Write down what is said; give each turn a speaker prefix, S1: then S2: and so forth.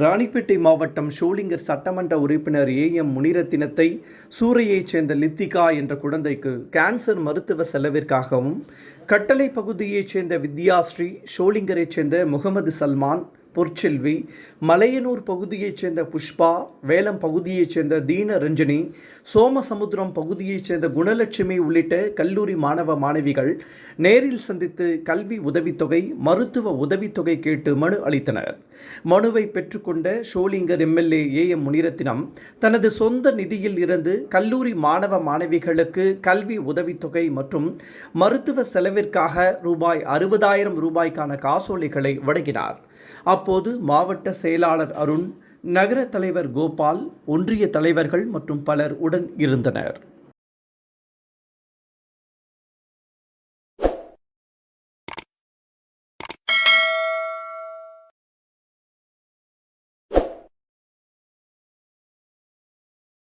S1: ராணிப்பேட்டை மாவட்டம் ஷோலிங்கர் சட்டமன்ற உறுப்பினர் ஏ எம் முனிரத்தினத்தை சூறையைச் சேர்ந்த லித்திகா என்ற குழந்தைக்கு கேன்சர் மருத்துவ செலவிற்காகவும் கட்டளை பகுதியைச் சேர்ந்த வித்யாஸ்ரீ ஷோலிங்கரைச் சேர்ந்த முகமது சல்மான் பொற்செல்வி மலையனூர் பகுதியைச் சேர்ந்த புஷ்பா வேலம் பகுதியைச் சேர்ந்த தீன ரஞ்சனி சோமசமுத்திரம் பகுதியைச் சேர்ந்த குணலட்சுமி உள்ளிட்ட கல்லூரி மாணவ மாணவிகள் நேரில் சந்தித்து கல்வி உதவித்தொகை மருத்துவ உதவித்தொகை கேட்டு மனு அளித்தனர். மனுவை பெற்றுக்கொண்ட Sholinghur MLA A M Munirathinam தனது சொந்த நிதியில் இருந்து கல்லூரி மாணவ மாணவிகளுக்கு கல்வி உதவித்தொகை மற்றும் மருத்துவ செலவிற்காக ரூபாய் அறுபதாயிரம் ரூபாய்க்கான காசோலைகளை வழங்கினார். அப்போது மாவட்ட செயலாளர் அருண் நகர தலைவர் கோபால் ஒன்றிய தலைவர்கள் மற்றும் பலர் உடன் இருந்தனர்.